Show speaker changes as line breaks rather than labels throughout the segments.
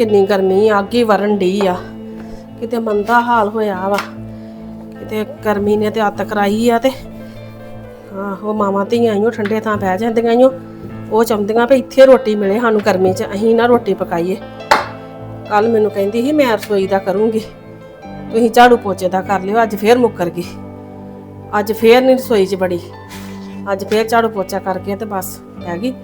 ਕਿੰਨੀ ਗਰਮੀ ਅੱਗ ਹੀ ਵਰਨ ਡਈ ਆ। ਕਿਤੇ ਮੰਦਾ ਹਾਲ ਹੋਇਆ ਵਾ। ਕਿਤੇ ਗਰਮੀ ਨੇ ਤੇ ਅੱਤ ਕਰਾਈ ਆ ਤੇ। ਆਹੋ, ਮਾਵਾਂ ਧੀਆਂ ਆਈਓ ਠੰਡੇ ਥਾਂ ਬਹਿ ਜਾਂਦੀਆਂ ਆਈਓ ਉਹ ਚਾਹੁੰਦੀਆਂ ਵੀ ਇੱਥੇ ਰੋਟੀ ਮਿਲੇ ਸਾਨੂੰ ਗਰਮੀ 'ਚ, ਅਸੀਂ ਨਾ ਰੋਟੀ ਪਕਾਈਏ। ਕੱਲ ਮੈਨੂੰ ਕਹਿੰਦੀ ਸੀ, ਮੈਂ ਰਸੋਈ ਦਾ ਕਰੂੰਗੀ। ਤੁਸੀਂ ਝਾੜੂ ਪੋਚੇ ਦਾ ਕਰ ਲਿਓ, ਅੱਜ ਫੇਰ ਮੁੱਕਰ ਗਈ। ਅੱਜ ਫੇਰ ਨਹੀਂ ਰਸੋਈ 'ਚ ਬੜੀ। ਅੱਜ ਫੇਰ ਝਾੜੂ ਪੋਚਾ ਕਰਕੇ ਤੇ ਬਸ ਪੈ ਗਈ।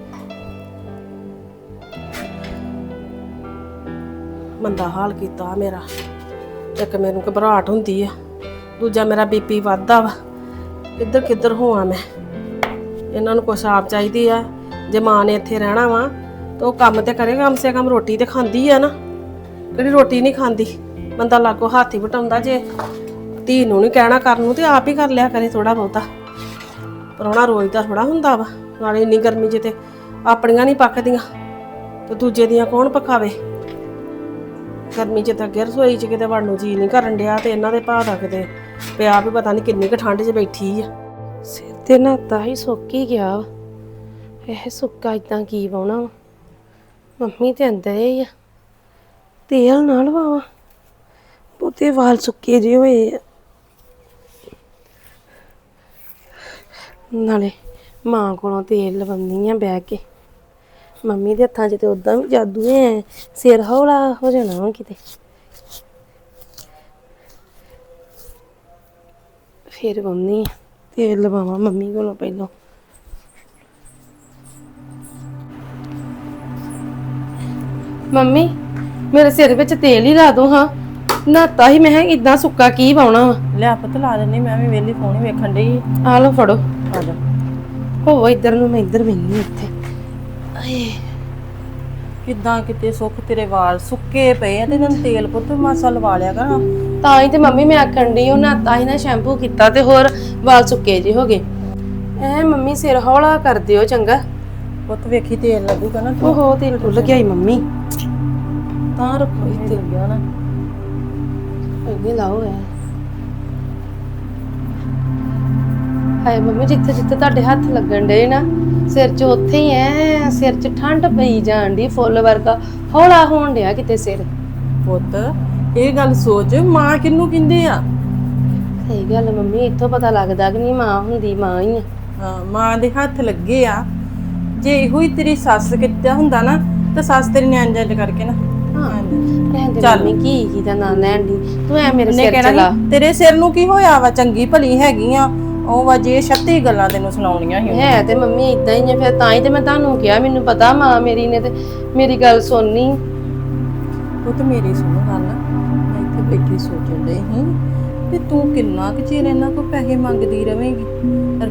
ਮੰਦਾ ਹਾਲ ਕੀਤਾ ਮੇਰਾ। ਇੱਕ ਮੈਨੂੰ ਘਬਰਾਹਟ ਹੁੰਦੀ ਆ, ਦੂਜਾ ਮੇਰਾ ਬੀਪੀ ਵੱਧਦਾ ਵਾ। ਕਿੱਧਰ ਕਿੱਧਰ ਹੋਵਾਂ ਮੈਂ। ਇਹਨਾਂ ਨੂੰ ਕੁਛ ਆਪ ਚਾਹੀਦੀ ਆ। ਜੇ ਮਾਂ ਨੇ ਇੱਥੇ ਰਹਿਣਾ ਵਾ, ਤਾਂ ਉਹ ਕੰਮ ਤੇ ਕਰੇ, ਕਮ ਸੇ ਕਮ ਰੋਟੀ ਤੇ ਖਾਂਦੀ ਆ ਨਾ। ਕਿਹੜੀ ਰੋਟੀ ਨਹੀਂ ਖਾਂਦੀ। ਬੰਦਾ ਲਾਗੋ ਹੱਥ ਹੀ ਵਟਾਉਂਦਾ ਜੇ। ਧੀ ਨੂੰ ਨਹੀਂ ਕਹਿਣਾ ਕਰਨ ਨੂੰ, ਤੇ ਆਪ ਹੀ ਕਰ ਲਿਆ ਕਰੇ ਥੋੜਾ ਬਹੁਤਾ। ਪਰੋਣਾ ਰੋਜ਼ ਦਾ ਥੋੜਾ ਹੁੰਦਾ ਵਾ। ਨਾਲੇ ਇੰਨੀ ਗਰਮੀ 'ਚ ਤੇ ਆਪਣੀਆਂ ਨਹੀਂ ਪੱਕਦੀਆਂ। ਤੇ ਦੂਜੇ ਦੀਆਂ ਕੌਣ ਪਕਾਵੇ ਗਰਮੀ 'ਚ ਤਾਂ ਅੱਗੇ ਰਸੋਈ 'ਚ ਕਿਤੇ ਵੜਨ ਨੂੰ ਜੀ ਨਹੀਂ ਕਰਨ ਡਿਆ ਤੇ ਇਹਨਾਂ ਦੇ ਭਾਅ ਦਾ ਕਿਤੇ ਪਿਆ ਵੀ ਪਤਾ ਨਹੀਂ ਕਿੰਨੀ ਕੁ ਠੰਡ 'ਚ ਬੈਠੀ ਆ। ਸਿਰ ਤੇ ਨਾਤਾ ਹੀ ਸੁੱਕ ਹੀ ਗਿਆ ਵਾ। ਇਹ ਸੁੱਕਾ ਇਦਾਂ ਕੀ ਪਾਉਣਾ ਵਾ? ਮੰਮੀ ਤੇ ਅੰਦਰ ਹੀ ਆ। ਤੇਲ ਨਾਲ ਵਾਵਾ। ਬਹੁਤੇ ਵਾਲ ਸੁੱਕੇ ਜਿਹੇ ਹੋਏ ਆ। ਨਾਲੇ ਮਾਂ ਕੋਲੋਂ ਤੇਲ ਲਵੰਦੀ ਆ ਬਹਿ ਕੇ। ਮੰਮੀ ਦੇ ਹੱਥਾਂ 'ਚ ਤੇ ਉਦਾਂ ਵੀ ਜਾਦੂ ਹੈ ਸਿਰ ਹੌਲਾ ਹੋ ਜਾਣਾ ਵਾ ਕਿਤੇ। ਫਿਰ ਮੰਮੀ ਤੇਲ ਲਵਾਵਾਂ ਮੰਮੀ ਕੋਲੋਂ ਪਹਿਲਾਂ। ਮੰਮੀ ਮੇਰੇ ਸਿਰ ਵਿੱਚ ਤੇਲ ਹੀ ਲਾ ਦੋ ਹਾਂ। ਨਾਤਾ ਹੀ ਮੈਂ ਇਦਾਂ ਸੁੱਕਾ ਕੀ ਪਾਉਣਾ ਵਾ।
ਲਿਆ ਪੁੱਤ ਲਾ ਦਿੰਨੀ ਮੈਂ ਵੀ ਵੇਲੀ ਫੋਨ ਵੇਖਣ ਡਈ।
ਆ ਲਓ ਫੜੋ।
ਆ ਜਾ।
ਹੋਵੋ ਇੱਧਰ ਨੂੰ ਮੈਂ ਇੱਧਰ ਬੈਣੀ ਇੱਥੇ। ਆਏ
ਕਿੱਦਾਂ ਕਿਤੇ ਸੁੱਕ ਤੇਰੇ ਵਾਲ ਸੁੱਕੇ ਪਏ ਆ ਤੇ ਇਹਨਾਂ ਨੂੰ ਤੇਲ ਪੁੱਤ ਮਾਸਾ ਲਵਾ ਲਿਆ ਕਰ।
ਤਾਂ ਹੀ ਤੇ ਮੰਮੀ ਮੈਂ ਆਖਣ ਡਈ ਉਹ ਨਾਤਾ ਹੀ ਨਾ ਸ਼ੈਂਪੂ ਕੀਤਾ ਤੇ ਹੋਰ ਵਾਲ ਸੁੱਕੇ ਜਿਹੇ ਹੋ ਗਏ। ਐ ਮੰਮੀ ਸਿਰ ਹੌਲਾ ਕਰ ਦਿਓ ਚੰਗਾ।
ਪੁੱਤ ਵੇਖੀ ਤੇਲ ਲੱਗੂਗਾ ਨਾ।
ਓਹੋ ਤੇਲ ਡੁੱਲ ਗਿਆ ਈ ਮੰਮੀ। ਤਾਂ ਰੱਖੋ
ਤੇ ਲੱਗਿਆ ਨਾ
ਅੱਗੇ ਲਾਓ ਐ। ਹਾਏ ਮੰਮੀ ਜਿੱਥੇ ਜਿੱਥੇ ਤੁਹਾਡੇ ਹੱਥ ਲੱਗਣ ਡੇ ਨਾ ਸਿਰ 'ਚ ਉੱਥੇ ਹੀ ਐ ਸਿਰ 'ਚ ਠੰਡ ਪਈ ਜਾਣ ਦੀ ਫੁੱਲ ਵਰਗਾ ਹੌਲਾ ਹੋਣ ਡਿਆ ਕਿਤੇ ਸਿਰ।
ਪੁੱਤ ਇਹ ਗੱਲ ਸੋਚ ਮਾਂ ਕਿੰਨੂੰ ਕਹਿੰਦੇ ਆ?
ਸਹੀ ਗੱਲ ਮੰਮੀ ਇੱਥੋਂ ਪਤਾ ਲੱਗਦਾ ਕਿ ਨਹੀਂ ਮਾਂ ਹੁੰਦੀ ਮਾਂ ਹੀ ਆ।
ਹਾਂ ਮਾਂ ਦੇ ਹੱਥ ਲੱਗੇ ਆ। ਜੇ ਇਹੋ ਹੀ ਤੇਰੀ ਸੱਸ ਕਿੱਤਾ ਹੁੰਦਾ ਨਾ ਤਾਂ ਸੱਸ ਤੇਰੀ ਨੇ ਇੰਜ ਕਰਕੇ ਨਾ।
ਹਾਂ
ਇੰਝ।
ਰਹਿਣ ਦੇ
ਚੱਲ।
ਮੰਮੀ ਕੀ ਕੀ ਦਾ ਨਾਂ ਲੈਣ ਦੀ ਤੂੰ ਐ ਮੇਰੇ
ਉਹਨੇ
ਸਿਰ
ਕਹਿਣਾ
ਚਲਾ।
ਤੇਰੇ ਸਿਰ ਨੂੰ ਕੀ ਹੋਇਆ ਵਾ ਚੰਗੀ ਭਲੀ ਹੈਗੀ ਆ। ਉਹ ਵਾ ਜੇ 36 ਗੱਲਾਂ ਤੈਨੂੰ ਸੁਣਾਉਣੀਆਂ ਸੀ
ਹੈ ਤੇ ਮੰਮੀ ਇਦਾਂ ਹੀ ਆ ਫਿਰ ਤਾਂ ਹੀ ਤੇ ਮੈਂ ਤੁਹਾਨੂੰ ਕਿਹਾ ਮੈਨੂੰ ਪਤਾ ਮਾਂ ਮੇਰੀ ਨੇ ਤੇ ਮੇਰੀ ਗੱਲ ਸੁਣਨੀ।
ਉਹ ਤੇ ਮੇਰੀ ਸੁਣ ਗੱਲ ਮੈਂ ਇੱਥੇ ਬੈਠੀ ਸੋਚਣ ਡਈ ਸੀ ਵੀ ਤੂੰ ਕਿੰਨਾ ਕੁ ਚਿਰ ਇਹਨਾਂ ਕੋ ਪੈਸੇ ਮੰਗਦੀ ਰਵੇਂਗੀ ਪਰ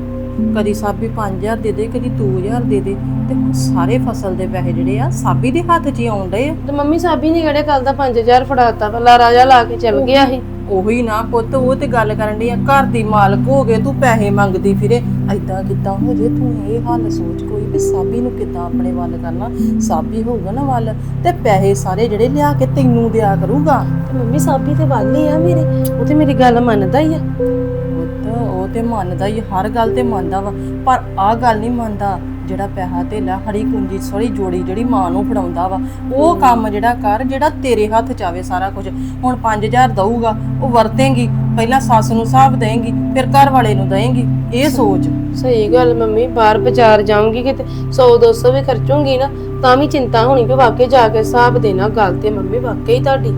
ਕਦੀ ਸਾਬੀ 5000 ਦੇ ਦੇ ਕਦੀ 2000 ਦੇ ਦੇ ਤੇ ਹੁਣ ਸਾਰੇ ਫਸਲ ਦੇ ਪੈਸੇ ਜਿਹੜੇ ਆ ਸਾਬੀ ਦੇ ਹੱਥ 'ਚ ਹੀ ਆਉਣ ਡਏ ਆ।
ਤੇ ਮੰਮੀ ਸਾਬੀ ਨੇ ਕਿਹੜੇ ਕੱਲ ਦਾ 5000 ਫੜਾਤਾ ਪਹਿਲਾਂ ਰਾਜਾ ਲਾ ਕੇ ਚਲ ਗਿਆ ਸੀ।
ਉਹੀ ਨਾ ਪੁੱਤ ਉਹ ਤੇ ਗੱਲ ਕਰਨ ਡਈ ਆ ਘਰ ਦੀ ਮਾਲਕ ਹੋ ਗਏ ਤੂੰ ਪੈਸੇ ਮੰਗਦੀ ਫਿਰੇ। ਐਦਾਂ ਕਿੱਦਾਂ ਹੋ ਜੇ ਤੂੰ ਇਹ ਹੱਲ ਸੋਚ ਕੋਈ ਵੀ ਸਾਬੀ ਨੂੰ ਕਿੱਦਾਂ ਆਪਣੇ ਵੱਲ ਕਰਨਾ? ਸਾਬੀ ਹੋਊਗਾ ਨਾ ਵੱਲ ਤੇ ਪੈਸੇ ਸਾਰੇ ਜਿਹੜੇ ਲਿਆ ਕੇ ਤੈਨੂੰ ਦਿਆ ਕਰੂਗਾ।
ਤੇ ਮੰਮੀ ਸਾਬੀ ਤੇ ਵੱਲ ਹੀ ਆ ਮੇਰੇ ਉਹ ਤੇ ਮੇਰੀ ਗੱਲ ਮੰਨਦਾ ਹੀ ਆ।
ਪੁੱਤ ਉਹ ਤੇ ਮੰਨਦਾ ਹੀ ਹਰ ਗੱਲ ਤੇ ਮੰਨਦਾ ਵਾ ਪਰ ਆਹ ਗੱਲ ਨਹੀਂ ਮੰਨਦਾ। ਜਿਹੜਾ ਪੈਸਾ ਧੇਲਾ ਹਰੀ ਕੁੰਜੀ ਸੋਰੀ ਜੋੜੀ ਜਿਹੜੀ ਮਾਂ ਨੂੰ ਫੜਾਉਂਦਾ ਵਾ ਉਹ ਕੰਮ ਜਿਹੜਾ ਕਰ ਜਿਹੜਾ ਤੇਰੇ ਹੱਥ ਚ ਆਵੇ ਸਾਰਾ ਕੁਝ। ਹੁਣ 5000 ਦਊਗਾ ਉਹ ਵਰਤੇਂਗੀ ਪਹਿਲਾਂ ਸੱਸ ਨੂੰ ਹਿਸਾਬ ਦੇਂਗੀ ਫਿਰ ਘਰ ਵਾਲੇ ਨੂੰ ਦੇਂਗੀ ਇਹ ਸੋਚ।
ਸਹੀ ਗੱਲ ਮੰਮੀ ਬਾਹਰ ਬਾਜ਼ਾਰ ਜਾਊਂਗੀ ਕਿਤੇ 100 200 ਵੀ ਖਰਚੂੰਗੀ ਨਾ ਤਾਂ ਵੀ ਚਿੰਤਾ ਹੋਣੀ ਕਿ ਵਾਕਈ ਜਾ ਕੇ ਹਿਸਾਬ ਦੇਣਾ ਗੱਲ ਤੇ ਮੰਮੀ ਵਾਕਈ ਤੁਹਾਡੀ।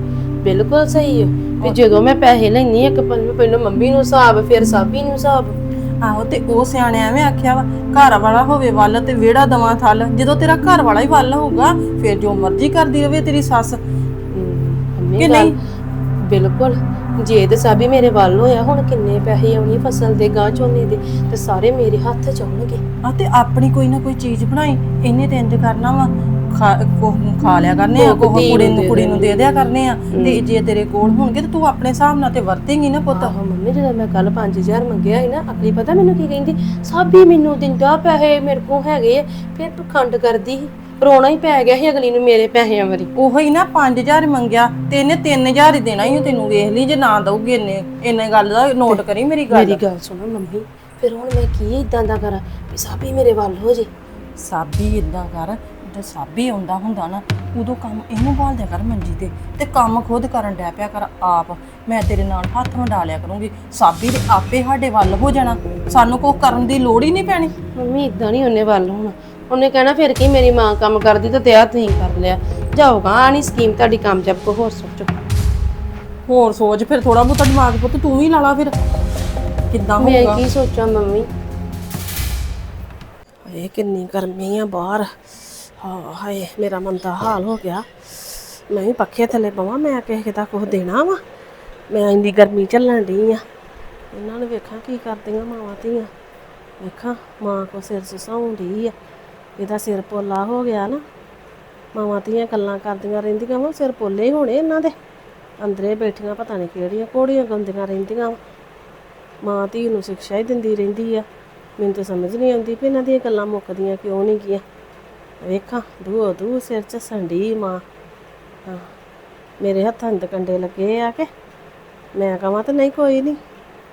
ਬਿਲਕੁਲ ਸਹੀ ਹੈ ਵੀ ਜਦੋਂ ਮੈਂ ਪੈਸੇ ਲੈਣੀ ਇੱਕ ਪਲ ਪਹਿਲਾਂ ਮੰਮੀ ਨੂੰ ਹਿਸਾਬ ਫਿਰ ਸਾਬੀ ਨੂੰ ਹਿਸਾਬ
ਆਹੋ ਤੇ ਉਹ ਸਿਆਣੇ ਐਵੇਂ ਆਖਿਆ ਵਾ ਘਰ ਵਾਲਾ ਹੋਵੇ ਵੱਲ ਤੇ ਵਿਹੜਾ ਦਵਾਂ ਥਲ ਜਦੋਂ ਤੇਰਾ ਘਰ ਵਾਲਾ ਹੀ ਵੱਲ ਹੋਊਗਾ ਫਿਰ ਜੋ ਮਰਜ਼ੀ ਕਰਦੀ ਰਵੇ ਤੇਰੀ ਸੱਸ। ਕਿ
ਗੱਲ-
ਨਹੀਂ?
ਬਿਲਕੁਲ ਜੇ ਤੇ ਸਾਬੀ ਮੇਰੇ ਵੱਲ ਹੋਇਆ ਹੁਣ ਕਿੰਨੇ ਪੈਸੇ ਆਉਣੀ ਫਸਲ ਦੇ ਗਾਂ ਝੋਨੇ ਦੇ ਤੇ ਸਾਰੇ ਮੇਰੇ ਹੱਥ ਚ ਆਉਣਗੇ।
ਆ ਤੇ ਆਪਣੀ ਕੋਈ ਨਾ ਕੋਈ ਚੀਜ਼ ਬਣਾਈ ਇਹਨੇ ਤੇ ਇੰਜ ਕਰਨਾ ਵਾ। ਖਾ ਲਿਆ ਕਰਨੇ ਆ ਕੋਹ ਕੁੜੀ
ਨੂੰ
ਕੁੜੀ ਨੂੰ ਦੇ ਦਿਆ ਕਰਨੇ ਆ। ਤੇ ਜੇ ਤੇਰੇ ਕੋਲ ਹੋਣਗੇ ਤੇ ਤੂੰ ਆਪਣੇ ਹਿਸਾਬ ਨਾਲ ਤੇ ਵਰਤੇਂਗੀ ਨਾ ਪੁੱਤ।
ਆਹੋ ਮੰਮੀ ਜਦੋਂ ਮੈਂ ਕੱਲ 5000 ਮੰਗਿਆ ਸੀ ਨਾ ਅਗਲੀ ਪਤਾ ਮੈਨੂੰ ਕੀ ਕਹਿੰਦੀ ਸਾਬੀ ਮੈਨੂੰ ਦਿੰਦਾ ਪੈਸੇ ਮੇਰੇ ਕੋਲ ਹੈਗੇ ਆ। ਫਿਰ ਤੂੰ ਖੰਡ ਕਰਦੀ ਸੀ। ਰੋਣਾ ਹੀ ਪੈ ਗਿਆ ਸੀ ਅਗਲੀ ਨੂੰ ਮੇਰੇ ਪੈਸਿਆਂ ਵਾਰੀ।
ਉਹੋ ਨਾ 5000 ਮੰਗਿਆ ਤੇ ਇਹਨੇ 3000 ਹੀ ਦੇਣਾ ਹੀ ਤੈਨੂੰ ਵੇਖ ਲਈ ਜੇ ਨਾ ਦਊਗੀ ਇਹਨੇ। ਇੰਨੇ ਗੱਲ ਦਾ ਨੋਟ ਕਰੀ ਮੇਰੀ ਗੱਲ।
ਮੇਰੀ ਗੱਲ ਸੁਣੋ ਮੰਮੀ ਫਿਰ ਹੁਣ ਮੈਂ ਕੀ ਇਦਾਂ ਦਾ ਕਰਾਂ ਵੀ ਸਾਬੀ ਮੇਰੇ ਵੱਲ ਹੋ ਜੇ?
ਸਾਬੀ ਇਦਾਂ ਕਰ ਜੇ ਸਾਬੀ ਆਉਂਦਾ ਹੁੰਦਾ ਨਾ ਉਦੋਂ ਕੰਮ ਇਹਨੂੰ ਦਿਆ ਕਰ ਮੰਜੀ ਤੇ ਤੇ ਕੰਮ ਖੁਦ ਕਰਨ ਡੈ ਪਿਆ ਕਰ ਆਪ। ਮੈਂ ਤੇਰੇ ਨਾਲ ਹੱਥ ਵੰਡਾ ਲਿਆ ਕਰੂੰਗੀ। ਸਾਬੀ ਦੇ ਆਪੇ ਸਾਡੇ ਵੱਲ ਹੋ ਜਾਣਾ। ਸਾਨੂੰ ਕੋਈ ਕਰਨ ਦੀ ਲੋੜ ਹੀ ਨਹੀਂ ਪੈਣੀ।
ਮੰਮੀ ਇਦਾਂ ਨਹੀਂ ਉਹਨੇ ਵੱਲ ਹੋਣਾ। ਉਹਨੇ ਕਹਿਣਾ ਫਿਰ ਕੀ ਮੇਰੀ ਮਾਂ ਕੰਮ ਕਰਦੀ ਤਾਂ ਤਿਆਰ ਤੁਸੀਂ ਕਰ ਲਿਆ। ਜਾਓਗਾ ਆ ਨਹੀਂ ਸਕੀਮ ਤੁਹਾਡੀ ਕਾਮਯਾਬ ਕੋ ਹੋਰ ਸੋਚੋ।
ਹੋਰ ਸੋਚ ਫਿਰ ਥੋੜਾ ਬਹੁਤਾ ਦਿਮਾਗ ਪੁੱਤ ਤੂੰ ਵੀ ਲਾ ਲਾ ਫਿਰ। ਕਿੱਦਾਂ
ਮੈਂ
ਹੋਊਗਾ?
ਕੀ ਸੋਚਾਂ ਮੰਮੀ?
ਹਾਏ ਕਿੰਨੀ ਗਰਮੀ ਆ ਬਾਹਰ। ਹਾਂ, ਹਾਏ, ਮੇਰਾ ਮੰਦਾ ਹਾਲ ਹੋ ਗਿਆ। ਮੈਂ ਵੀ ਪੱਖੇ ਥੱਲੇ ਪਵਾਂ ਮੈਂ ਕਿਸੇ ਦਾ ਕੁਝ ਦੇਣਾ ਵਾ। ਮੈਂ ਇੰਨੀ ਗਰਮੀ ਝੱਲਣ ਡਈ ਆ। ਇਹਨਾਂ ਨੂੰ ਵੇਖਾਂ ਕੀ ਕਰਦੀਆਂ ਮਾਵਾਂ ਧੀਆਂ। ਵੇਖਾਂ, ਮਾਂ ਕੋ ਸਿਰ ਸੁਸਾਉਣ ਡਈ ਆ। ਇਹਦਾ ਸਿਰ ਪੋਲਾ ਹੋ ਗਿਆ ਨਾ। ਮਾਵਾਂ ਧੀਆਂ ਗੱਲਾਂ ਕਰਦੀਆਂ ਰਹਿੰਦੀਆਂ ਵਾ, ਸਿਰ ਪੋਲੇ ਹੋਣੇ ਇਹਨਾਂ ਦੇ। ਅੰਦਰੇ ਬੈਠੀਆਂ ਪਤਾ ਨਹੀਂ ਕਿਹੜੀਆਂ ਕੋੜੀਆਂ ਗੰਦੀਆਂ ਰਹਿੰਦੀਆਂ ਵਾ। ਮਾਂ ਧੀ ਨੂੰ ਸਿੱਖਿਆ ਹੀ ਦਿੰਦੀ ਰਹਿੰਦੀ ਆ। ਮੈਨੂੰ ਤਾਂ ਸਮਝ ਨਹੀਂ ਆਉਂਦੀ ਵੀ ਇਹਨਾਂ ਦੀਆਂ ਗੱਲਾਂ ਮੁੱਕਦੀਆਂ ਕਿਉਂ ਨਹੀਂ ਗੀਆਂ ਵੇਖਾਂ ਦੂ ਦੂ ਸਿਰ ਚ ਸੰਡੀ ਮਾਂ। ਮੇਰੇ ਹੱਥਾਂ 'ਤੇ ਕੰਡੇ ਲੱਗੇ ਆ ਕੇ? ਮੈਂ ਕਹਾਂ ਤਾਂ ਨਹੀਂ, ਕੋਈ ਨਹੀਂ।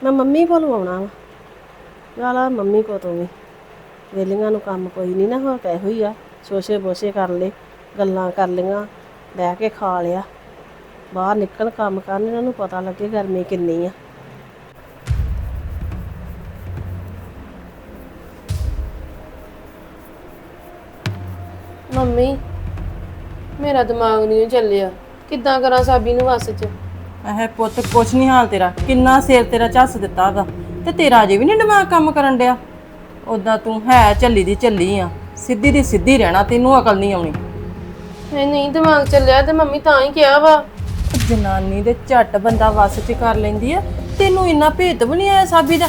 ਮੈਂ ਮੰਮੀ ਕੋਲ ਆਉਣਾ ਵਾ। ਵਾਲਾ ਮੰਮੀ ਕੋ ਤੋਂ ਵੀ। ਵੇਲੀਆਂ ਨੂੰ ਕੰਮ ਕੋਈ ਨਹੀਂ ਨਾ ਹੋ ਪਏ ਹੋਈ ਆ। ਸ਼ੋਸ਼ੇ ਬੋਸ਼ੇ ਕਰ ਲਏ, ਗੱਲਾਂ ਕਰ ਲਈਆਂ, ਬਹਿ ਕੇ ਖਾ ਲਿਆ। ਬਾਹਰ ਨਿਕਲ ਕੰਮ ਕਰਨ, ਇਹਨਾਂ ਨੂੰ ਪਤਾ ਲੱਗੇ ਗਰਮੀ ਕਿੰਨੀ ਆ।
ਮੰਮੀ ਮੇਰਾ ਦਿਮਾਗ ਨਹੀਂ ਚੱਲਿਆ। ਕਿੱਦਾਂ ਕਰਾਂ ਸਾਬੀ ਨੂੰ ਵਸ ਚ?
ਇਹ ਪੁੱਤ ਕੁਛ ਨਹੀਂ ਹਾਲ ਤੇਰਾ। ਕਿੰਨਾ ਸਿਰ ਤੇਰਾ ਝੱਸ ਦਿੱਤਾ ਵਾ। ਤੇ ਤੇਰਾ ਅਜੇ ਵੀ ਨਹੀਂ ਦਿਮਾਗ ਕੰਮ ਕਰਨ ਡਿਆ। ਉਦਾਂ ਤੂੰ ਹੈ ਝੱਲੀ ਦੀ ਝੱਲੀ ਆ। ਸਿੱਧੀ ਦੀ ਸਿੱਧੀ ਰਹਿਣਾ ਤੈਨੂੰ ਅਕਲ ਨਹੀਂ ਆਉਣੀ।
ਨਹੀਂ ਨਹੀਂ ਦਿਮਾਗ ਚੱਲਿਆ ਤੇ ਮੰਮੀ ਤਾਂ ਹੀ ਕਿਹਾ ਵਾ।
ਜਨਾਨੀ ਦੇ ਝੱਟ ਬੰਦਾ ਵਸ ਚ ਕਰ ਲੈਂਦੀ ਆ। ਤੈਨੂੰ ਇੰਨਾ ਭੇਤ ਵੀ ਨਹੀਂ ਆਇਆ ਸਾਬੀ ਦਾ?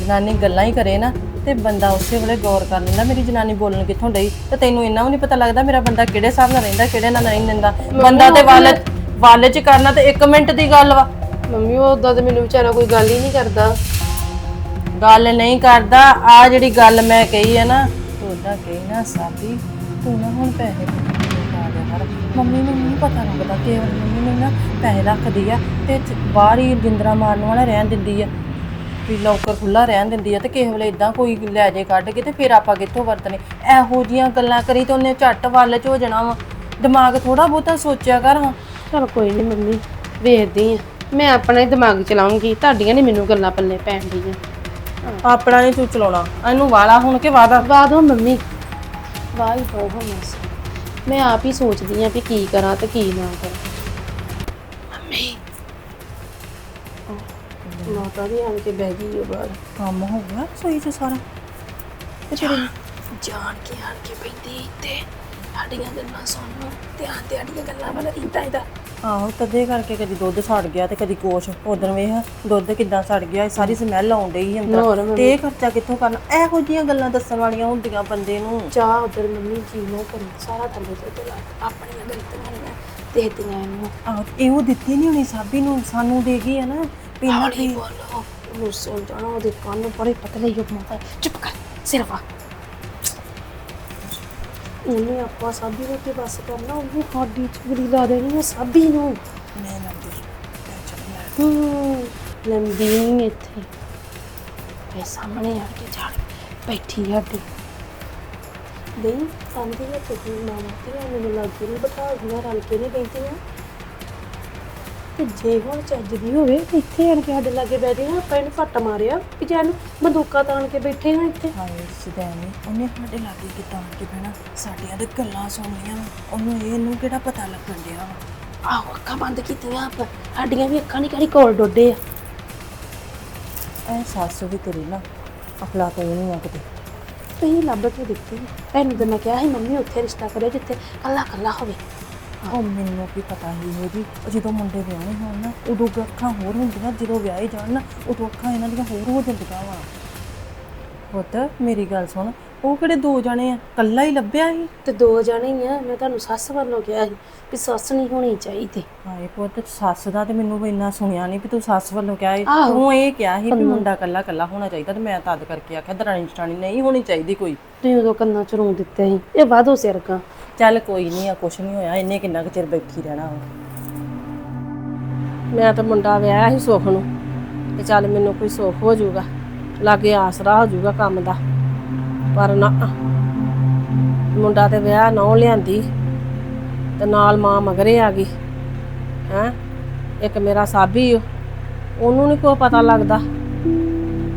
ਜਨਾਨੀ ਗੱਲਾਂ ਹੀ ਕਰੇ ਨਾ। ਤੇ ਬੰਦਾ ਉਸੇ ਵੇਲੇ ਗੌਰ ਕਰ ਲੈਂਦਾ ਮੇਰੀ ਜਨਾਨੀ ਬੋਲਣ ਕਿੱਥੋਂ ਡਈ? ਤੇ ਤੈਨੂੰ ਇੰਨਾ ਵੀ ਨਹੀਂ ਪਤਾ ਲੱਗਦਾ ਮੇਰਾ ਬੰਦਾ ਕਿਹੜੇ ਹਿਸਾਬ ਨਾਲ ਰਹਿੰਦਾ ਕਿਹੜੇ ਨਾਲ ਨਹੀਂ ਰਹਿੰਦਾ? ਬੰਦਾ ਤੇ ਵੱਲ ਵੱਲ ਚ ਕਰਨਾ ਤੇ 1 ਮਿੰਟ ਦੀ ਗੱਲ ਵਾ।
ਮੰਮੀ ਉਹ ਉਦਾਂ ਤੇ ਮੈਨੂੰ ਵਿਚਾਰਾ ਕੋਈ ਗੱਲ ਹੀ ਨਹੀਂ ਕਰਦਾ।
ਗੱਲ ਨਹੀਂ ਕਰਦਾ ਆ ਜਿਹੜੀ ਗੱਲ ਮੈਂ ਕਹੀ ਹੈ ਨਾ ਉਹਦਾ ਕਹੀ ਨਾ ਸਾਬੀ ਤੂੰ ਨਾ ਹੁਣ ਪੈਸੇ ਪਾ ਦੇ ਕਰ ਮੰਮੀ ਨੂੰ ਨਹੀਂ ਪਤਾ ਲੱਗਦਾ ਕਿ ਮੰਮੀ ਨੂੰ ਨਾ ਪੈਸੇ ਰੱਖਦੀ ਆ ਤੇ ਬਾਹਰ ਹੀ ਜਿੰਦਰਾ ਮਾਰਨ ਵਾਲਾ ਰਹਿਣ ਦਿੰਦੀ ਆ। ਵੀ ਲੋਕਰ ਖੁੱਲਾ ਰਹਿਣ ਦਿੰਦੀ ਆ ਤੇ ਕਿਸੇ ਵੇਲੇ ਇਦਾਂ ਕੋਈ ਲੈ ਜੇ ਕੱਢ ਕੇ ਤੇ ਫਿਰ ਆਪਾਂ ਕਿੱਥੋਂ ਵਰਤਨੇ। ਇਹੋ ਜੀਆਂ ਗੱਲਾਂ ਕਰੀ ਤੇ ਉਹਨੇ ਝੱਟ ਵੱਲ ਚ ਹੋ ਜਾਣਾ ਵਾ। ਦਿਮਾਗ ਥੋੜਾ ਬਹੁਤਾ ਸੋਚਿਆ ਕਰ ਹਾਂ
ਚਲ ਕੋਈ ਨਹੀਂ ਮੰਮੀ ਵੇਖਦੀ ਆ। ਮੈਂ ਆਪਣਾ ਹੀ ਦਿਮਾਗ ਚਲਾਉਂਗੀ ਤੁਹਾਡੀਆਂ ਨਹੀਂ ਮੈਨੂੰ ਗੱਲਾਂ ਪੱਲੇ ਪੈਣ ਦੀਆਂ
ਆਪਣਾ ਨਹੀਂ ਤੂੰ ਚਲਾਉਣਾ ਇਹਨੂੰ ਵਾਲਾ ਹੁਣ ਕੇ ਵਾਦਾ?
ਬਾਅਦ ਉਹ ਮੰਮੀ। ਵਾਹ ਹੀ ਬਹੁਤ ਮਸ। ਮੈਂ ਆਪ ਹੀ ਸੋਚਦੀ ਆ ਵੀ ਕੀ ਕਰਾਂ ਤੇ ਕੀ ਨਾ ਕਰਾਂ। ਮਾਤਾ ਵੀ ਆਣ ਕੇ ਬਹਿ ਗਈ ਉਹ ਬਾਹਰ।
ਕੰਮ ਹੋ ਗਿਆ ਸੋਈ ਚ ਸਾਰਾ? ਤੇ ਤੇਰੇ
ਜਾਣ ਕੇ ਆਣ ਕੇ ਬੈਠੀ ਇੱਥੇ ਸਾਡੀਆਂ ਗੱਲਾਂ ਸੁਣਨ ਧਿਆਨ ਤੇ ਸਾਡੀਆਂ ਗੱਲਾਂ ਵੱਲ ਇੰਦਾ ਇਹਦਾ
ਆਹੋ ਤਦੇ ਕਰਕੇ ਕਦੀ ਦੁੱਧ ਸੜ ਗਿਆ ਤੇ ਕਦੀ ਕੁਛ ਉਦੋਂ ਵੇਖ ਦੁੱਧ ਕਿੱਦਾਂ ਸੜ ਗਿਆ ਇਹ ਸਾਰੀ ਸਮੈਲ ਆਉਣ ਡਈ
ਹੋਰ
ਅੰਦਰ।
ਮੰਮੀ।
ਤੇ ਇਹ ਖਰਚਾ ਕਿੱਥੋਂ ਕਰਨਾ? ਇਹੋ ਜੀਆਂ ਗੱਲਾਂ ਦੱਸਣ ਵਾਲੀਆਂ ਹੁੰਦੀਆਂ ਬੰਦੇ ਨੂੰ।
ਚਾਹ ਉਧਰ ਮੰਮੀ ਜੀ ਨਾ ਕਰੀ ਸਾਰਾ ਥੱਲੇ ਤੇ ਲਾ ਆਪਣੀਆਂ ਗਲਤੀਆਂ ਨੇ ਦੇਤੀਆਂ ਇਹਨੂੰ।
ਆਹੋ ਇਹੋ ਦਿੱਤੀ ਨਹੀਂ ਹੋਣੀ ਸਾਬੀ ਨੂੰ ਸਾਨੂੰ ਦੇ ਗਈ ਹੈ ਨਾ। ਵੀ ਇਹਨਾਂ
ਹੌਲੀ
ਦੀ
ਬੋਲੋ। ਉਹਨੂੰ ਸੁਣ ਜਾਣਾ ਉਹਦੇ ਕੰਨ ਬੜੇ ਪਤਲੇ ਯੁਗ ਮਾਤਾ ਚੁੱਪ ਕਰ ਸਿਰਫ ਆ ਉਹਨੇ ਆਪਾਂ ਸਾਬੀ ਨੂੰ ਤੇ ਬਸ ਕਰਨਾ ਉਹਨੇ ਸਾਡੀ ਚੁਗਲੀ ਲਾ ਦੇਣੀ ਹੈ ਸਾਬੀ ਨੂੰ।
ਮੈਂ ਲੱਗਦੀ
ਹੂੰ ਲੰਬੀ ਨਹੀਂ ਇੱਥੇ। ਇਹ ਸਾਹਮਣੇ ਆ ਕੇ ਜਾਣ ਬੈਠੀ ਆ ਤੇ ਨਹੀਂ ਸੰਦੀ ਹੈ ਤੇ ਮਾਮਾ ਤੇ ਮੈਨੂੰ ਲੱਗ ਰਹੀ ਬਤਾ ਰਲ ਕੇ ਨਹੀਂ ਬੈਠੀਆਂ ਤੇ ਜੇ ਹੁਣ ਚੱਜਦੀ ਹੋਵੇ ਤੇ ਇੱਥੇ ਆਣ ਕੇ ਸਾਡੇ ਲਾਗੇ ਬੈਠੇ ਆ ਆਪਾਂ ਇਹਨੂੰ ਫੱਟ ਮਾਰਿਆ। ਕਿ ਜੇ ਇਹਨੂੰ ਬੰਦੂਕਾਂ ਤਾਣ ਕੇ ਬੈਠੇ ਆ ਇੱਥੇ।
ਹਾਏ ਸਿਧਾਨੀ ਉਹਨੇ ਸਾਡੇ ਲਾਗੇ ਕਿੱਦਾਂ ਕੇ ਬਹਿਣਾ? ਸਾਡੀਆਂ ਤੇ ਗੱਲਾਂ ਸੁਣਨੀਆਂ। ਉਹਨੂੰ ਇਹਨੂੰ ਕਿਹੜਾ ਪਤਾ ਲੱਗਣ ਡਿਆ ਵਾ?
ਆਹੋ ਅੱਖਾਂ ਬੰਦ ਕੀਤੀਆਂ ਆਪਾਂ। ਸਾਡੀਆਂ ਵੀ ਅੱਖਾਂ ਨਹੀਂ ਕਿਹੜੀ ਕੋਲ ਡੋਡੇ ਆ।
ਇਹ ਸੱਸ ਵੀ ਤੇਰੀ ਨਾ ਅਫਲਾ ਤੋਂ ਨਹੀਂ ਆ ਕਿਤੇ।
ਤੁਸੀਂ ਲੱਭ ਕੇ ਦਿੱਤੀ। ਤੈਨੂੰ ਤਾਂ ਮੈਂ ਕਿਹਾ ਸੀ ਮੰਮੀ ਉੱਥੇ ਰਿਸ਼ਤਾ ਕਰਿਓ ਜਿੱਥੇ ਕੱਲਾ ਕੱਲਾ ਹੋਵੇ।
ਉਹ ਮੈਨੂੰ ਕੀ ਪਤਾ ਉਹ ਜੀ ਉਹ ਜਦੋਂ ਮੁੰਡੇ ਵਿਆਹੇ ਹੋਣ ਨਾ ਉਦੋਂ ਅੱਖਾਂ ਹੋਰ ਹੁੰਦੀਆਂ ਜਦੋਂ ਵਿਆਹੇ ਜਾਣ ਨਾ ਉਦੋਂ ਅੱਖਾਂ ਇਹਨਾਂ ਦੀਆਂ ਹੋਰ ਹੋ ਜਾਂਦੀਆਂ ਵਾ। ਪੁੱਤ ਮੇਰੀ ਗੱਲ ਸੁਣ ਉਹ ਕਿਹੜੇ ਦੋ ਜਣੇ ਆ? ਕੱਲਾ ਹੀ ਲੱਭਿਆ ਸੀ?
ਤੇ ਦੋ ਜਣੇ ਹੀ ਆ ਮੈਂ ਤੁਹਾਨੂੰ ਸੱਸ ਵੱਲੋਂ ਕਿਹਾ ਸੀ ਵੀ ਸੱਸ ਨਹੀਂ ਹੋਣੀ ਚਾਹੀਦੀ।
ਹਾਏ ਪੁੱਤ ਸੱਸ ਦਾ ਤੇ ਮੈਨੂੰ ਇੰਨਾ ਸੁਣਿਆ ਨਹੀਂ ਵੀ ਤੂੰ ਸੱਸ ਵੱਲੋਂ ਕਿਹਾ ਸੀ।
ਆਹੋ।
ਤੂੰ ਇਹ ਕਿਹਾ ਸੀ ਵੀ ਮੁੰਡਾ ਕੱਲਾ ਕੱਲਾ ਹੋਣਾ ਚਾਹੀਦਾ ਤੇ ਮੈਂ ਤਦ ਕਰਕੇ ਆਖਿਆ ਦਰਾਣੀ ਜਠਾਣੀ ਨਹੀਂ ਹੋਣੀ ਚਾਹੀਦੀ ਕੋਈ।
ਤੁਸੀਂ ਉਦੋਂ ਕੰਨਾਂ ਚ ਰੂੰ ਦਿੱਤੇ ਸੀ। ਇਹ ਵਾਧੋ ਸਿਰਕਾਂ
ਚੱਲ ਕੋਈ ਨਹੀਂ ਆ ਕੁਛ ਨਹੀਂ ਹੋਇਆ ਇੰਨੇ ਕਿੰਨਾ ਕੁ ਚਿਰ ਬੈਠੀ ਰਹਿਣਾ ਵਾ।
ਮੈਂ ਤਾਂ ਮੁੰਡਾ ਵਿਆਹਿਆ ਸੀ ਸੁੱਖ ਨੂੰ ਤੇ ਚੱਲ ਮੈਨੂੰ ਕੋਈ ਸੁੱਖ ਹੋ ਜਾਊਗਾ ਲਾਗੇ ਆਸਰਾ ਹੋ ਜਾਊਗਾ ਕੰਮ ਦਾ ਪਰ ਨਾ। ਮੁੰਡਾ ਤੇ ਵਿਆਹ ਨਹੁੰ ਲਿਆਂਦੀ ਤੇ ਨਾਲ ਮਾਂ ਮਗਰੇ ਆ ਗਈ ਹੈ ਇੱਕ ਮੇਰਾ ਸਾਬੀ ਓ, ਉਹਨੂੰ ਨਹੀਂ ਕੋਈ ਪਤਾ ਲੱਗਦਾ।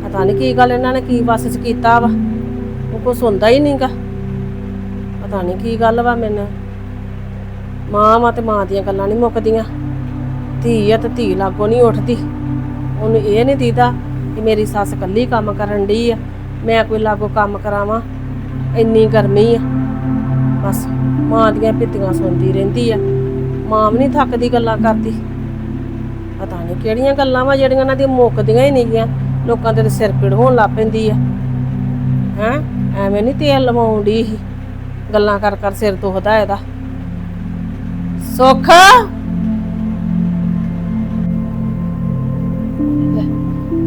ਪਤਾ ਨਹੀਂ ਕੀ ਗੱਲ ਇਹਨਾਂ ਨੇ ਕੀ ਵਸ ਚ ਕੀਤਾ ਵਾ ਉਹ ਕੁਛ ਹੁੰਦਾ ਹੀ ਨਹੀਂਗਾ ਪਤਾ ਨਹੀਂ ਕੀ ਗੱਲ ਵਾ ਮੈਨੂੰ। ਮਾਂ ਵਾ ਤੇ ਮਾਂ ਦੀਆਂ ਗੱਲਾਂ ਨਹੀਂ ਮੁੱਕਦੀਆਂ। ਧੀ ਆ ਤੇ ਧੀ ਲਾਗੋ ਨਹੀਂ ਉੱਠਦੀ। ਉਹਨੂੰ ਇਹ ਨਹੀਂ ਦੀਦਾ ਕਿ ਮੇਰੀ ਸੱਸ ਇਕੱਲੀ ਕੰਮ ਕਰਨ ਡਈ ਆ। ਮੈਂ ਕੋਈ ਲਾਗੋ ਕੰਮ ਕਰਾਵਾਂ। ਇੰਨੀ ਗਰਮੀ ਆ। ਬਸ ਮਾਂ ਦੀਆਂ ਪਿੱਤੀਆਂ ਸੁਣਦੀ ਰਹਿੰਦੀ ਆ। ਮਾਂ ਵੀ ਨਹੀਂ ਥੱਕਦੀ ਗੱਲਾਂ ਕਰਦੀ। ਪਤਾ ਨਹੀਂ ਕਿਹੜੀਆਂ ਗੱਲਾਂ ਵਾ ਜਿਹੜੀਆਂ ਉਹਨਾਂ ਦੀਆਂ ਮੁੱਕਦੀਆਂ ਹੀ ਨਹੀਂ ਗੀਆਂ। ਲੋਕਾਂ ਦੇ ਸਿਰ ਪੀੜ ਹੋਣ ਲੱਗ ਪੈਂਦੀ ਆ। ਹੈ? ਐਵੇਂ ਨਹੀਂ ਤੇਲ ਲਵਾਉਂਦੀ ਸੀ। ਗੱਲਾਂ ਕਰ ਕਰ ਸਿਰ ਦੁਖਦਾ ਇਹਦਾ। ਸੁੱਖ?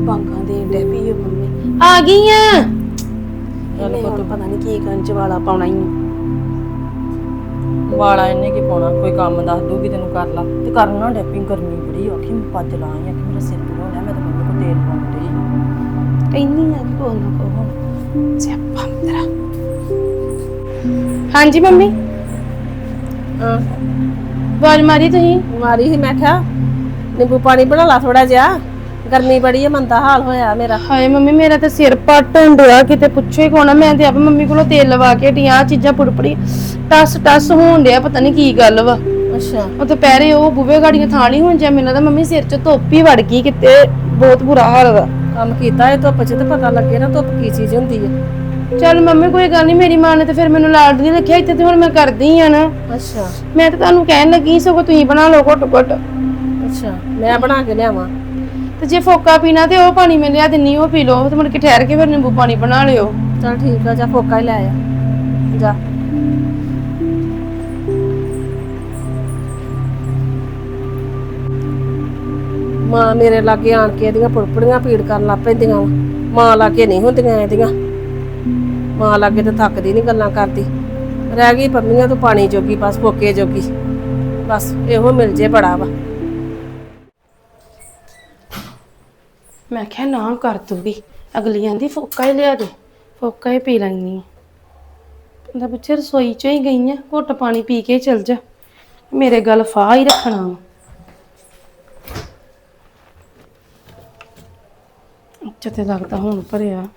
ਬਾਂਗਾ ਦੇ ਡੈਬੀ ਹੋ ਮੰਮੀ। ਆ ਗਈ ਆ ਹੁਣ ਪਤਾ। ਨਹੀਂ ਕੀ ਕੰਚ ਵਾਲਾ ਪਾਉਣਾ ਹੀ
ਵਾਲਾ ਇਹਨੇ ਕੀ ਪਾਉਣਾ? ਕੋਈ ਕੰਮ ਦੱਸ ਦੂਗੀ ਤੈਨੂੰ ਕਰ ਲਾ। ਤੇ ਕਰਨਾ ਡੈਪਿੰਗ ਕਰਨੀ ਬੜੀ ਔਖੀ ਮੈਂ ਪੱਜ ਲਾਂ ਆ ਕਿ ਮੇਰਾ ਸਿਰ ਹੋ ਰਿਹਾ ਮੈਂ ਤਾਂ ਮੰਮੀ ਕੋ ਤੇਲ ਪਾਉਂਦੀ
ਕਹਿੰਨੀ ਆ ਕਿ ਕੋਲ ਨਾ ਕੋ ਸਿਆਪਾ ਮੇਰਾ ਹਾਂਜੀ ਮੰਮੀ।
ਹਾਂ।
ਬਾਜ ਮਾਰੀ ਤੁਸੀਂ?
ਮਾਰੀ ਸੀ ਮੈਂ ਕਿਹਾ ਨਿੰਬੂ ਪਾਣੀ ਬਣਾ ਲਾ ਥੋੜਾ ਜਿਹਾ। ਗਰਮੀ ਬੜੀ ਹੈ ਮੰਦਾ ਹਾਲ ਹੋਇਆ ਮੇਰਾ।
ਹਾਏ ਮੰਮੀ ਮੇਰਾ ਤੇ ਸਿਰ ਪੱਟ ਹੁੰਦਿਆ ਕਿਤੇ ਪੁੱਛੋ ਹੀ ਕੋਣਾ ਮੈਂ ਤੇ ਆਪ ਮੰਮੀ ਕੋਲੋਂ ਤੇਲ ਲਵਾ ਕੇ ਆਹ ਚੀਜ਼ਾਂ ਪੁੜਪੜੀ। ਟਸ ਟਸ ਹੋਣ ਡਿਆ ਪਤਾ ਨਹੀਂ ਕੀ ਗੱਲ ਵਾ।
ਅੱਛਾ।
ਉਹ ਤੇ ਪੈਰੇ ਉਹ ਬੂਵੇ ਗਾੜੀਆਂ ਥਾਂ ਨਹੀਂ ਹੋਣ ਜਾਂ ਮੈਨੂੰ ਤਾਂ ਮੰਮੀ ਸਿਰ 'ਚ ਧੁੱਪ ਹੀ ਵੜ ਗਈ ਕਿਤੇ ਬਹੁਤ ਬੁਰਾ ਹਾਲ ਵਾ
ਕੰਮ ਕੀਤਾ ਇਹ ਧੁੱਪ 'ਚ ਤੇ ਪਤਾ ਲੱਗੇ ਨਾ ਧੁੱਪ ਕੀ ਚੀਜ਼ ਹੁੰਦੀ ਹੈ
ਚੱਲ ਮੰਮੀ ਕੋਈ ਗੱਲ ਨਹੀਂ ਮੇਰੀ ਮਾਂ ਨੇ ਤੇ ਫਿਰ ਮੈਨੂੰ ਲਾਡ ਨਹੀਂ ਰੱਖਿਆ ਇੱਥੇ ਤੇ ਹੁਣ ਮੈਂ ਕਰਦੀ ਆ ਨਾ।
ਅੱਛਾ।
ਮੈਂ ਤਾਂ ਤੁਹਾਨੂੰ ਕਹਿਣ ਲੱਗੀ ਸਗੋਂ ਤੁਸੀਂ ਬਣਾ ਲਓ ਘੁੱਟ ਘੁੱਟ
ਅੱਛਾ ਮੈਂ ਬਣਾ ਕੇ ਲਿਆਵਾਂ।
ਤੇ ਜੇ ਫੋਕਾ ਪੀਣਾ ਤੇ ਉਹ ਪਾਣੀ ਮੈਂ ਲਿਆ ਦਿੰਨੀ ਉਹ ਪੀ ਲਓ ਤੇ ਮੁੜ ਕੇ ਠਹਿਰ ਕੇ ਫਿਰ ਨਿੰਬੂ ਪਾਣੀ ਬਣਾ ਲਿਓ।
ਚਲ ਠੀਕ ਆ ਜਾ ਫੋਕਾ ਹੀ ਲੈ ਆ। ਜਾ। ਮਾਂ ਮੇਰੇ ਲਾਗੇ ਆਣ ਕੇ ਇਹਦੀਆਂ ਪੁੜਪੜੀਆਂ ਪੀੜ ਕਰਨ ਲੱਗ ਪੈਂਦੀਆਂ। ਮਾਂ ਲਾਗੇ ਨਹੀਂ ਹੁੰਦੀਆਂ ਇਹਦੀਆਂ। ਮਾਂ ਲਾਗੇ ਤੇ ਥੱਕਦੀ ਨਹੀਂ ਗੱਲਾਂ ਕਰਦੀ। ਰਹਿ ਗਈ ਪੰਮੀਆਂ ਤੋਂ ਪਾਣੀ ਜੋਗੀ, ਬਸ ਫੋਕੇ ਜੋਗੀ। ਬਸ ਇਹੋ ਮਿਲ ਜੇ ਬੜਾ ਵਾ।
ਮੈਂ ਕਿਹਾ ਨਾ ਕਰ ਦੂਗੀ ਅਗਲੀ ਆਂਦੀ ਫੋਕਾ ਹੀ ਲਿਆ ਦੇ। ਫੋਕਾ ਹੀ ਪੀ ਲੈਣੀ ਕਹਿੰਦਾ ਬੱਚੇ ਰਸੋਈ ਚ ਹੀ ਗਈ ਆ ਘੁੱਟ ਪਾਣੀ ਪੀ ਕੇ ਚਲ ਜਾ। ਮੇਰੇ ਗੱਲ ਫਾਹ ਹੀ ਰੱਖਣਾ ਵਾ। ਅੱਛਾ ਤੇ ਲੱਗਦਾ ਹੁਣ ਭਰਿਆ।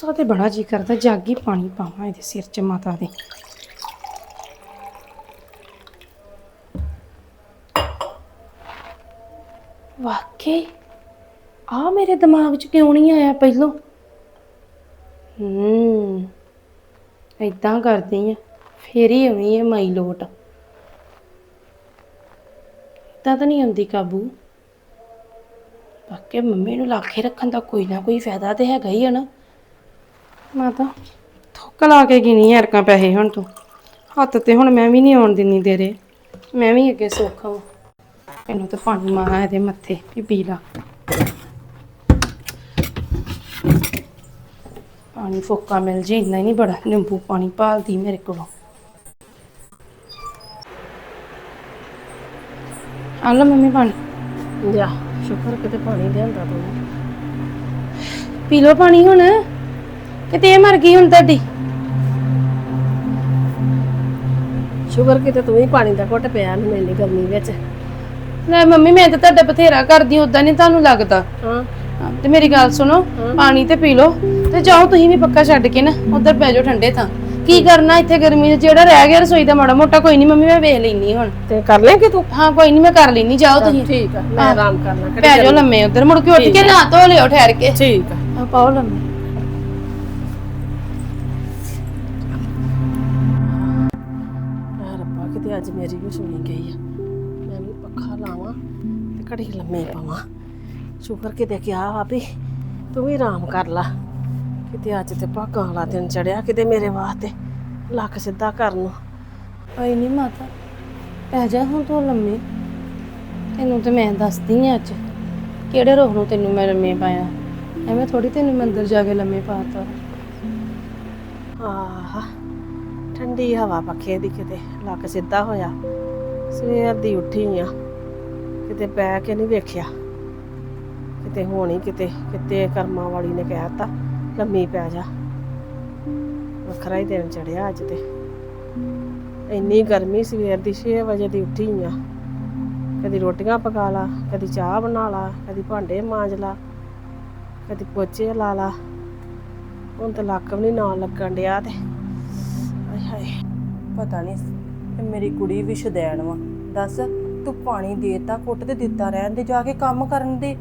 ਗੁੱਸਾ ਤੇ ਬੜਾ ਜੀ ਕਰਦਾ, ਜਾਗੀ ਪਾਣੀ ਪਾਵਾਂ ਇਹਦੇ ਸਿਰ 'ਚ ਮਾਤਾ ਦੇ। ਵਾਕਈ ਆ ਮੇਰੇ ਦਿਮਾਗ 'ਚ ਕਿਉਂ ਨਹੀਂ ਆਇਆ ਪਹਿਲੋਂ? ਹੂੰ ਇਦਾਂ ਕਰਦੀ ਆ, ਫੇਰ ਹੀ ਆਉਣੀ ਹੈ ਮਾਈ ਲੋਟ। ਤਾਂ ਤਾਂ ਨਹੀਂ ਆਉਂਦੀ ਕਾਬੂ। ਬਾਕੀ ਮੰਮੀ ਨੂੰ ਲਾਖੇ ਰੱਖਣ ਦਾ ਕੋਈ ਨਾ ਕੋਈ ਫਾਇਦਾ ਤੇ ਹੈਗਾ ਹੀ ਹੈ ਨਾ। ਮਾਤਾ ਥੁੱਕ ਲਾ ਕੇ ਗਿਣੀ ਹਰਕਾਂ ਪੈਸੇ ਹੁਣ ਤੂੰ। ਹੱਥ ਤੇ ਹੁਣ ਮੈਂ ਵੀ ਨਹੀਂ ਆਉਣ ਦਿੰਨੀ ਤੇਰੇ। ਮੈਂ ਵੀ ਅੱਗੇ ਸੌਖਾ ਹਾਂ ਇਹਨੂੰ ਤਾਂ ਪਾਣੀ ਮਾਰਾ ਇਹਦੇ ਮੱਥੇ ਵੀ ਪੀ ਲਾ। ਪਾਣੀ ਫੋਕਾ ਮਿਲ ਜੇ ਇੰਨਾ ਹੀ ਨਹੀਂ ਬੜਾ। ਨਿੰਬੂ ਪਾਣੀ ਭਾਲਦੀ ਮੇਰੇ ਕੋਲੋਂ। ਆ ਲਓ ਮੰਮੀ ਪਾਣੀ।
ਜਾ। ਸ਼ੁਕਰ ਕਿਤੇ ਪਾਣੀ ਲਿਆਂਦਾ ਤੂੰ।
ਪੀ ਲਓ ਪਾਣੀ ਹੁਣ। ਕਿਤੇ ਇਹ ਮਰ ਗਈ ਹੁਣ ਤੁਹਾਡੀ।
ਸ਼ੁਕਰ ਕਿਤੇ ਤੂੰ ਹੀ ਪਾਣੀ ਦਾ ਘੁੱਟ ਪਿਆ ਮੈਨੂੰ ਇੰਨੀ ਗਰਮੀ ਵਿੱਚ।
ਲੈ ਮੰਮੀ ਮੈਂ ਤਾਂ ਤੁਹਾਡਾ ਬਥੇਰਾ ਕਰਦੀ ਉਦਾਂ ਨਹੀਂ ਤੁਹਾਨੂੰ ਲੱਗਦਾ।
ਹਾਂ।
ਹਾਂ, ਤੇ ਮੇਰੀ ਗੱਲ ਸੁਣੋ ਪਾਣੀ ਤੇ ਪੀ ਲਓ ਤੇ ਜਾਓ ਤੁਸੀਂ ਵੀ ਪੱਕਾ ਛੱਡ ਕੇ ਨਾ ਉਧਰ ਬਹਿ ਜਾਓ ਠੰਡੇ ਥਾਂ। ਕੀ ਕਰਨਾ ਇੱਥੇ ਗਰਮੀ 'ਚ? ਜਿਹੜਾ ਰਹਿ ਗਿਆ ਰਸੋਈ ਦਾ ਮਾੜਾ ਮੋਟਾ ਕੋਈ ਨਹੀਂ ਮੰਮੀ ਮੈਂ ਵੇਖ ਲੈਣੀ ਹੁਣ।
ਤੇ ਕਰ ਲੇਂਗੇ ਤੂੰ?
ਹਾਂ ਕੋਈ ਨਹੀਂ ਮੈਂ ਕਰ ਲੈਣੀ ਜਾਓ ਤੁਸੀਂ।
ਠੀਕ ਆ ਮੈਂ ਆਰਾਮ ਕਰਨਾ
ਪੈ ਜਾਓ ਲੰਮੇ ਉਧਰ ਮੁੜ ਕੇ ਉੱਠ ਕੇ ਨਹਾ ਧੋ ਲਿਓ ਠਹਿਰ ਕੇ।
ਠੀਕ ਆ।
ਆ ਪਾਓ ਲੰਮੇ।
ਮੇਰੀ ਵੀ ਸੁਣੀ ਗਈ ਆ ਮੈਂ ਵੀ ਪੱਖਾ ਲਾਵਾਂ ਤੇ ਘੜੀ ਲੰਮੇ ਪਵਾਂ। ਸ਼ੁਕਰ ਕਿਤੇ ਕਿਹਾ ਵਾ ਵੀ ਤੂੰ ਵੀ ਆਰਾਮ ਕਰ ਲਾ। ਕਿਤੇ ਅੱਜ ਤੇ ਭਾਗਾਂ ਵਾਲਾ ਦਿਨ ਚੜਿਆ ਕਿਤੇ ਮੇਰੇ ਵਾਸਤੇ ਲੱਕ ਸਿੱਧਾ ਕਰਨ ਨੂੰ।
ਕੋਈ ਨਹੀਂ ਮਾਤਾ। ਪੈ ਜਾ ਹੁਣ ਤੂੰ ਲੰਮੇ। ਤੈਨੂੰ ਤੇ ਮੈਂ ਦੱਸਦੀ ਆ ਅੱਜ ਕਿਹੜੇ ਰੋਹ ਨੂੰ ਤੈਨੂੰ ਮੈਂ ਲੰਮੇ ਪਾਇਆ। ਐਵੇਂ ਥੋੜੀ ਤੈਨੂੰ ਮੈਂ ਅੰਦਰ ਜਾ ਕੇ ਲੰਮੇ ਪਾਤਾ।
ਆਹ। ਠੰਡੀ ਹਵਾ ਪੱਖੇ ਦੀ ਕਿਤੇ ਲੱਕ ਸਿੱਧਾ ਹੋਇਆ। ਸਵੇਰ ਦੀ ਉੱਠੀ ਆ। ਕਿਤੇ ਪੈ ਕੇ ਨਹੀਂ ਵੇਖਿਆ। ਕਿਤੇ ਹੋਣੀ ਕਿਤੇ ਕਿਤੇ ਕਰਮਾਂ ਵਾਲੀ ਨੇ ਕਹਿਤਾ ਲੰਮੀ ਪੈ ਜਾ। ਵੱਖਰਾ ਹੀ ਦਿਨ ਚੜਿਆ ਅੱਜ ਤੇ। ਇੰਨੀ ਗਰਮੀ ਸਵੇਰ ਦੀ 6 ਵਜੇ ਦੀ ਉੱਠੀ ਆ। ਕਦੀ ਰੋਟੀਆਂ ਪਕਾ ਲਾ, ਕਦੀ ਚਾਹ ਬਣਾ ਲਾ, ਕਦੀ ਭਾਂਡੇ ਮਾਂਜ ਲਾ, ਕਦੀ ਪੋਚੇ ਲਾ ਲਾ। ਹੁਣ ਤਾਂ ਲੱਕ ਵੀ ਨਹੀਂ ਨਾਲ ਲੱਗਣ ਡਿਆ ਤੇ।
ਪਤਾ ਨਹੀਂ ਤੇ ਮੇਰੀ ਕੁੜੀ ਵੀ ਸ਼ਦੈਣ ਵਾ। ਦੱਸ, ਤੂੰ ਪਾਣੀ ਦੇਤਾ ਕੁੱਟ ਤੇ ਦਿੱਤਾ ਰਹਿਣ ਦੇ, ਜਾ ਕੇ ਕੰਮ ਕਰਨ ਦੇ।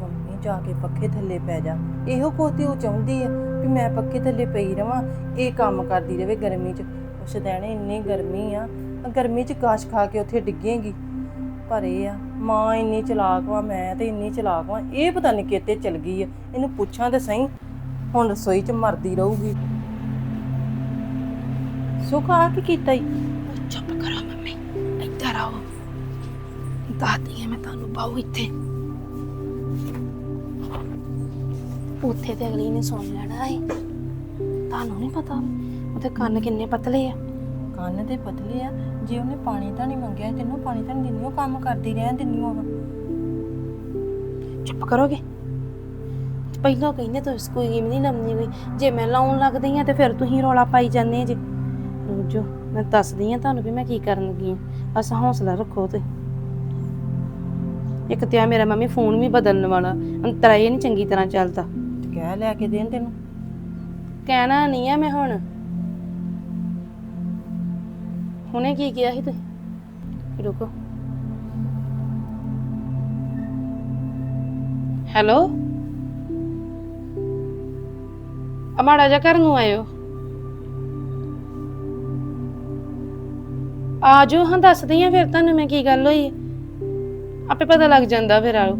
ਮੰਮੀ ਜਾ ਕੇ ਪੱਖੇ ਥੱਲੇ ਪੈ ਜਾ। ਇਹੋ ਕੋਤੀ ਉਹ ਚਾਹੁੰਦੀ ਆ ਵੀ ਮੈਂ ਪੱਖੇ ਥੱਲੇ ਪਈ ਰਵਾਂ, ਇਹ ਕੰਮ ਕਰਦੀ ਰਵੇ ਗਰਮੀ 'ਚ। ਸ਼ਦੈਣੇ ਇੰਨੀ ਗਰਮੀ ਆ, ਗਰਮੀ 'ਚ ਕਾਸ਼ ਖਾ ਕੇ ਉੱਥੇ ਡਿੱਗੇਗੀ। ਪਰ ਇਹ ਆ, ਮਾਂ ਇੰਨੀ ਚਲਾਕ ਵਾ, ਮੈਂ ਤੇ ਇੰਨੀ ਚਲਾਕ ਵਾ, ਇਹ ਪਤਾ ਨਹੀਂ ਕਿਤੇ ਚਲ ਗਈ ਆ। ਇਹਨੂੰ ਪੁੱਛਾਂ ਤੇ ਸਹੀ, ਹੁਣ ਰਸੋਈ 'ਚ ਮਰਦੀ ਰਹੂਗੀ। ਸੁੱਖ ਆ ਕੀ ਕੀਤਾ ਈ?
ਚੁੱਪ ਕਰੋ ਮੰਮੀ ਇੱਧਰ ਆਓ। ਦੱਸਦੀ ਹਾਂ ਮੈਂ ਤੁਹਾਨੂੰ ਬਾਹੂ ਇੱਥੇ। ਉੱਥੇ ਤੇ ਅਗਲੀ ਨੇ ਸੁਣ ਲੈਣਾ ਹੈ ਤੁਹਾਨੂੰ ਨਹੀਂ ਪਤਾ ਉਹਦੇ ਕੰਨ ਕਿੰਨੇ ਪਤਲੇ ਆ।
ਕੰਨ ਦੇ ਪਤਲੇ ਆ। ਜੇ ਉਹਨੇ ਪਾਣੀ ਤਾਂ ਨਹੀਂ ਮੰਗਿਆ ਤੈਨੂੰ ਪਾਣੀ ਤਾਂ ਨਹੀਂ ਦਿੰਦੀ ਉਹ ਕੰਮ ਕਰਦੀ ਰਹਿਣ ਦਿੰਦੀ ਉਹ।
ਚੁੱਪ ਕਰੋਗੇ? ਪਹਿਲਾਂ ਕਹਿੰਦੇ ਤੁਸੀਂ ਕੋਈ ਗੇਮ ਨਹੀਂ ਲੰਮੀ ਹੋਈ ਜੇ ਮੈਂ ਲਾਉਣ ਲੱਗਦੀ ਆ ਤੇ ਫਿਰ ਤੁਸੀਂ ਰੌਲਾ ਪਾਈ ਜਾਂਦੇ ਜੇ। ਰੋਜੋ ਮੈਂ ਦੱਸਦੀ ਆ ਤੁਹਾਨੂੰ ਵੀ ਮੈਂ ਕੀ ਕਰਨ ਲੱਗੀ ਆ ਬਸ ਹੌਸਲਾ ਰੱਖੋ ਤੇ। ਇੱਕ ਤੇ ਆ ਮੇਰਾ ਮੰਮੀ ਫੋਨ ਵੀ ਬਦਲਣ ਵਾਲਾ। ਅੰਤਰਾ ਇਹ ਨਹੀਂ ਚੰਗੀ ਤਰ੍ਹਾਂ ਚੱਲਦਾ।
ਕਹਿ ਲੈ ਕੇ ਦੇਣ ਤੈਨੂੰ?
ਕਹਿਣਾ ਨਹੀਂ ਆ ਮੈਂ ਹੁਣ। ਹੁਣੇ ਕੀ ਕਿਹਾ ਸੀ ਤੁਸੀਂ ਰੁਕੋ। ਹੈਲੋ? ਅਮਾੜਾ ਜਾ ਘਰ ਨੂੰ ਆਇਓ। ਆਜੋ ਹਾਂ ਦੱਸਦੀ ਆ ਫਿਰ ਤੁਹਾਨੂੰ ਮੈਂ ਕੀ ਗੱਲ ਹੋਈ ਹੈ। ਆਪੇ ਪਤਾ ਲੱਗ ਜਾਂਦਾ ਫਿਰ ਆਓ